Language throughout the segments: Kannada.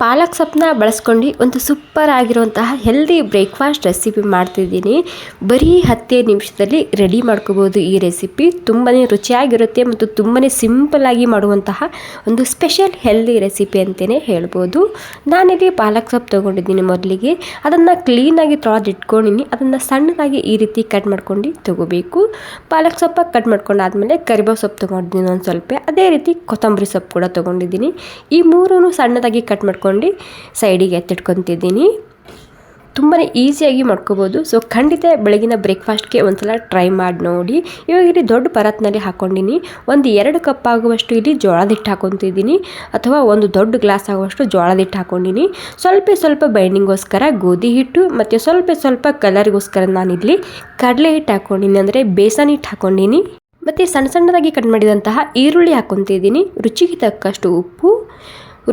ಪಾಲಕ್ ಸೊಪ್ಪನ್ನ ಬಳಸ್ಕೊಂಡು ಒಂದು ಸೂಪರ್ ಆಗಿರುವಂತಹ ಹೆಲ್ದಿ ಬ್ರೇಕ್ಫಾಸ್ಟ್ ರೆಸಿಪಿ ಮಾಡ್ತಿದ್ದೀನಿ. ಬರೀ ಹತ್ತೇ ನಿಮಿಷದಲ್ಲಿ ರೆಡಿ ಮಾಡ್ಕೋಬೋದು ಈ ರೆಸಿಪಿ ತುಂಬಾ ರುಚಿಯಾಗಿರುತ್ತೆ ಮತ್ತು ತುಂಬಾ ಸಿಂಪಲ್ ಆಗಿ ಮಾಡುವಂತಹ ಒಂದು ಸ್ಪೆಷಲ್ ಹೆಲ್ದಿ ರೆಸಿಪಿ ಅಂತಲೇ ಹೇಳ್ಬೋದು. ನಾನಿಲ್ಲಿ ಪಾಲಕ್ ಸೊಪ್ಪು ತೊಗೊಂಡಿದ್ದೀನಿ ಮೊದಲಿಗೆ. ಅದನ್ನು ಕ್ಲೀನಾಗಿ ತೊಳೆದು ಇಟ್ಕೊಂಡಿನಿ. ಅದನ್ನು ಸಣ್ಣದಾಗಿ ಈ ರೀತಿ ಕಟ್ ಮಾಡ್ಕೊಂಡು ತಗೋಬೇಕು. ಪಾಲಕ್ ಸೊಪ್ಪ ಕಟ್ ಮಾಡ್ಕೊಂಡಾದ್ಮೇಲೆ ಕರಿಬೇವು ಸೊಪ್ಪು ತೊಗೊಂಡಿದ್ದೀನಿ ಒಂದು ಸ್ವಲ್ಪ. ಅದೇ ರೀತಿ ಕೊತ್ತಂಬರಿ ಸೊಪ್ಪು ಕೂಡ ತೊಗೊಂಡಿದ್ದೀನಿ. ಈ ಮೂರೂ ಸಣ್ಣದಾಗಿ ಕಟ್ ಮಾಡ್ಕೊಂಡು ಸೈಡಿಗೆ ಎತ್ತಿಟ್ಕೊತಿದ್ದೀನಿ. ತುಂಬಾ ಈಸಿಯಾಗಿ ಮಾಡ್ಕೋಬೋದು. ಸೊ ಖಂಡಿತ ಬೆಳಗಿನ ಬ್ರೇಕ್ಫಾಸ್ಟ್ಗೆ ಒಂದ್ಸಲ ಟ್ರೈ ಮಾಡಿ ನೋಡಿ. ಇವಾಗ ಇಲ್ಲಿ ದೊಡ್ಡ ಪರತ್ನಲ್ಲಿ ಹಾಕ್ಕೊಂಡಿನಿ ಒಂದು ಎರಡು ಕಪ್ ಆಗುವಷ್ಟು ಇಲ್ಲಿ ಜೋಳದ ಹಿಟ್ಟು ಹಾಕೊತಿದ್ದೀನಿ. ಅಥವಾ ಒಂದು ದೊಡ್ಡ ಗ್ಲಾಸ್ ಆಗುವಷ್ಟು ಜೋಳದ ಹಿಟ್ಟು ಹಾಕ್ಕೊಂಡಿನಿ ಸ್ವಲ್ಪ ಸ್ವಲ್ಪ ಬೈಂಡಿಂಗೋಸ್ಕರ ಗೋಧಿ ಹಿಟ್ಟು ಮತ್ತು ಸ್ವಲ್ಪ ಸ್ವಲ್ಪ ಕಲರ್ಗೋಸ್ಕರ ನಾನಿಲ್ಲಿ ಕಡಲೆ ಹಿಟ್ಟು ಹಾಕ್ಕೊಂಡಿನಿ ಅಂದರೆ ಬೇಸನ್ ಹಿಟ್ಟು ಹಾಕ್ಕೊಂಡಿನಿ ಮತ್ತು ಸಣ್ಣ ಸಣ್ಣದಾಗಿ ಕಟ್ ಮಾಡಿದಂತಹ ಈರುಳ್ಳಿ ಹಾಕ್ಕೊತಿದ್ದೀನಿ ರುಚಿಗೆ ತಕ್ಕಷ್ಟು ಉಪ್ಪು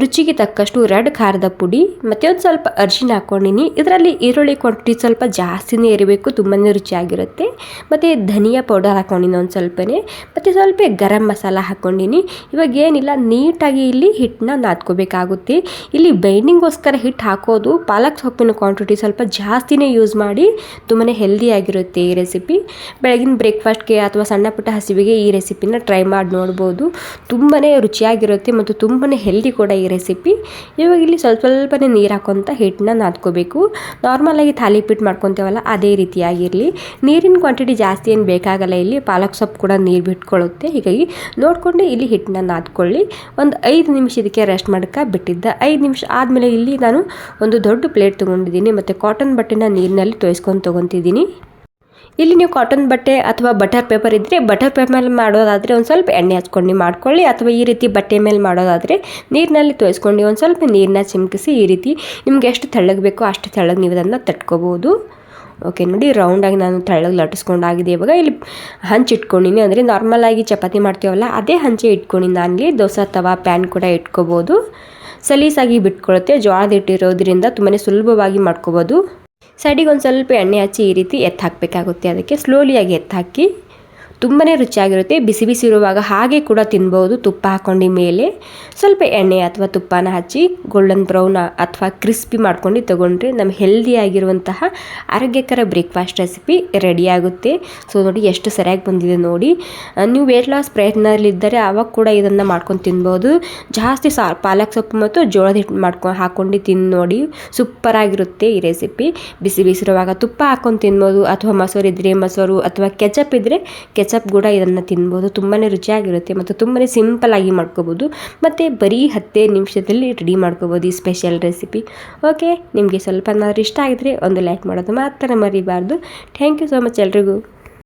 ರುಚಿಗೆ ತಕ್ಕಷ್ಟು ರೆಡ್ ಖಾರದ ಪುಡಿ ಮತ್ತು ಒಂದು ಸ್ವಲ್ಪ ಅರ್ಶಿನ ಹಾಕ್ಕೊಂಡಿನಿ ಇದರಲ್ಲಿ ಈರುಳ್ಳಿ ಕ್ವಾಂಟಿಟಿ ಸ್ವಲ್ಪ ಜಾಸ್ತಿನೇ ಇರಬೇಕು ತುಂಬಾ ರುಚಿಯಾಗಿರುತ್ತೆ. ಮತ್ತು ಧನಿಯಾ ಪೌಡರ್ ಹಾಕ್ಕೊಂಡಿನಿ ಒಂದು ಸ್ವಲ್ಪನೇ. ಮತ್ತು ಸ್ವಲ್ಪ ಗರಂ ಮಸಾಲ ಹಾಕ್ಕೊಂಡಿನಿ ಇವಾಗ ಏನಿಲ್ಲ, ನೀಟಾಗಿ ಇಲ್ಲಿ ಹಿಟ್ಟನ್ನ ನಾದ್ಕೋಬೇಕಾಗುತ್ತೆ. ಇಲ್ಲಿ ಬೈಂಡಿಂಗೋಸ್ಕರ ಹಿಟ್ಟು ಹಾಕೋದು, ಪಾಲಕ್ ಸೊಪ್ಪಿನ ಕ್ವಾಂಟಿಟಿ ಸ್ವಲ್ಪ ಜಾಸ್ತಿನೇ ಯೂಸ್ ಮಾಡಿ ತುಂಬಾ ಹೆಲ್ದಿಯಾಗಿರುತ್ತೆ ಈ ರೆಸಿಪಿ ಬೆಳಗಿನ ಬ್ರೇಕ್ಫಾಸ್ಟ್ಗೆ ಅಥವಾ ಸಣ್ಣ ಪುಟ್ಟ ಹಸಿವಿಗೆ ಈ ರೆಸಿಪಿನ ಟ್ರೈ ಮಾಡಿ ನೋಡ್ಬೋದು. ತುಂಬಾ ರುಚಿಯಾಗಿರುತ್ತೆ ಮತ್ತು ತುಂಬಾ ಹೆಲ್ದಿ ಕೂಡ ಈ ರೆಸಿಪಿ ಇವಾಗ ಇಲ್ಲಿ ಸ್ವಲ್ಪ ಸ್ವಲ್ಪನೇ ನೀರು ಹಾಕೊತ ಹಿಟ್ಟನ್ನ ನಾದ್ಕೋಬೇಕು. ನಾರ್ಮಲಾಗಿ ಪಿಟ್ ಮಾಡ್ಕೊತೇವಲ್ಲ, ಅದೇ ರೀತಿಯಾಗಿರಲಿ. ನೀರಿನ ಕ್ವಾಂಟಿಟಿ ಜಾಸ್ತಿ ಏನು ಬೇಕಾಗಲ್ಲ ಇಲ್ಲಿ, ಪಾಲಕ್ ಸೊಪ್ಪು ಕೂಡ ನೀರು ಬಿಟ್ಕೊಳ್ಳುತ್ತೆ ಹೀಗಾಗಿ ನೋಡಿಕೊಂಡು ಇಲ್ಲಿ ಹಿಟ್ಟನ್ನ ನಾದ್ಕೊಳ್ಳಿ. ಒಂದು ಐದು ನಿಮಿಷ ಇದಕ್ಕೆ ರೆಸ್ಟ್ ಮಾಡ್ಕೊ ಬಿಟ್ಟಿದ್ದೆ. ಐದು ನಿಮಿಷ ಆದಮೇಲೆ ಇಲ್ಲಿ ನಾನು ಒಂದು ದೊಡ್ಡ ಪ್ಲೇಟ್ ತೊಗೊಂಡಿದ್ದೀನಿ. ಮತ್ತು ಕಾಟನ್ ಬಟ್ಟೆನ ನೀರಿನಲ್ಲಿ ತೋಯಿಸ್ಕೊಂಡು ತೊಗೊತಿದ್ದೀನಿ. ಇಲ್ಲಿ ನೀವು ಕಾಟನ್ ಬಟ್ಟೆ ಅಥವಾ ಬಟರ್ ಪೇಪರ್ ಇದ್ದರೆ ಬಟರ್ ಪೇಪರ್ ಮೇಲೆ ಮಾಡೋದಾದರೆ ಒಂದು ಸ್ವಲ್ಪ ಎಣ್ಣೆ ಹಚ್ಕೊಂಡು ಮಾಡ್ಕೊಳ್ಳಿ. ಅಥವಾ ಈ ರೀತಿ ಬಟ್ಟೆ ಮೇಲೆ ಮಾಡೋದಾದರೆ ನೀರಿನಲ್ಲಿ ತೋಯಿಸ್ಕೊಂಡು ಒಂದು ಸ್ವಲ್ಪ ನೀರನ್ನ ಚಿಮ್ಕಿಸಿ ಈ ರೀತಿ ನಿಮ್ಗೆ ಎಷ್ಟು ತೆಳ್ಳಗೆ ಬೇಕೋ ಅಷ್ಟು ತೆಳ್ಳಗೆ ನೀವು ಅದನ್ನು ತಟ್ಕೋಬೋದು. ಓಕೆ ನೋಡಿ ರೌಂಡಾಗಿ ನಾನು ತೆಳ್ಳಗೆ ಲಟ್ಟಿಸ್ಕೊಂಡಾಗಿದೆ ಇವಾಗ. ಇಲ್ಲಿ ಹಂಚಿ ಇಟ್ಕೊಂಡಿನಿ. ಅಂದರೆ ನಾರ್ಮಲಾಗಿ ಚಪಾತಿ ಮಾಡ್ತೀವಲ್ಲ, ಅದೇ ಹಂಚೆ ಇಟ್ಕೊಂಡಿನಿ ನಾನಿಲ್ಲಿ ದೋಸೆ ತವಾ ಪ್ಯಾನ್ ಕೂಡ ಇಟ್ಕೋಬೋದು. ಸಲೀಸಾಗಿ ಬಿಟ್ಕೊಳ್ಳುತ್ತೆ ಜೋಳದ ಇಟ್ಟಿರೋದ್ರಿಂದ ತುಂಬಾ ಸುಲಭವಾಗಿ ಮಾಡ್ಕೋಬೋದು. ಸೈಡಿಗೆ ಒಂದು ಸ್ವಲ್ಪ ಎಣ್ಣೆ ಹಚ್ಚಿ ಈ ರೀತಿ ಎತ್ತು ಹಾಕಬೇಕಾಗುತ್ತೆ. ಅದಕ್ಕೆ ಸ್ಲೋಲಿಯಾಗಿ ಎತ್ತಾಕಿ ತುಂಬಾ ರುಚಿಯಾಗಿರುತ್ತೆ. ಬಿಸಿ ಬಿಸಿ ಇರುವಾಗ ಹಾಗೆ ಕೂಡ ತಿನ್ಬೋದು. ತುಪ್ಪ ಹಾಕ್ಕೊಂಡು ಮೇಲೆ ಸ್ವಲ್ಪ ಎಣ್ಣೆ ಅಥವಾ ತುಪ್ಪನ ಹಚ್ಚಿ ಗೋಲ್ಡನ್ ಬ್ರೌನ್ ಅಥವಾ ಕ್ರಿಸ್ಪಿ ಮಾಡ್ಕೊಂಡು ತೊಗೊಂಡ್ರೆ ನಮ್ಮ ಹೆಲ್ದಿಯಾಗಿರುವಂತಹ ಆರೋಗ್ಯಕರ ಬ್ರೇಕ್ಫಾಸ್ಟ್ ರೆಸಿಪಿ ರೆಡಿಯಾಗುತ್ತೆ ಸೊ ನೋಡಿ ಎಷ್ಟು ಸರಿಯಾಗಿ ಬಂದಿದೆ ನೋಡಿ. ನೀವು ವೇಟ್ ಲಾಸ್ ಪ್ರಯತ್ನದಲ್ಲಿದ್ದರೆ ಆವಾಗ ಕೂಡ ಇದನ್ನು ಮಾಡ್ಕೊಂಡು ತಿನ್ಬೋದು. ಜಾಸ್ತಿ ಸಾ, ಪಾಲಕ್ ಸೊಪ್ಪು ಮತ್ತು ಜೋಳದ ಹಿಟ್ಟು ಮಾಡ್ಕೊಂಡು ಹಾಕ್ಕೊಂಡು ತಿಂದು ನೋಡಿ. ಸೂಪರಾಗಿರುತ್ತೆ ಈ ರೆಸಿಪಿ ಬಿಸಿ ಬಿಸಿರುವಾಗ ತುಪ್ಪ ಹಾಕ್ಕೊಂಡು ತಿನ್ಬೋದು. ಅಥವಾ ಮೊಸರು ಇದ್ದರೆ ಮೊಸರು ಅಥವಾ ಕೆಚಪ್ ಇದ್ದರೆ ಕೆಚಪ್ ಕೂಡ ಇದನ್ನು ತಿನ್ಬೋದು. ತುಂಬಾ ರುಚಿಯಾಗಿರುತ್ತೆ ಮತ್ತು ತುಂಬಾ ಸಿಂಪಲ್ಲಾಗಿ ಮಾಡ್ಕೋಬೋದು. ಮತ್ತು ಬರೀ ಹತ್ತೇ ನಿಮಿಷದಲ್ಲಿ ರೆಡಿ ಮಾಡ್ಕೋಬೋದು ಈ ಸ್ಪೆಷಲ್ ರೆಸಿಪಿ ಓಕೆ ನಿಮಗೆ ಸ್ವಲ್ಪ ಏನಾದರೂ ಇಷ್ಟ ಆಗಿದ್ರೆ ಒಂದು ಲೈಕ್ ಮಾಡೋದು ಮಾತ್ರ ಮರಿಬಾರ್ದು. ಥ್ಯಾಂಕ್ ಯು ಸೊ ಮಚ್ ಎಲ್ರಿಗೂ.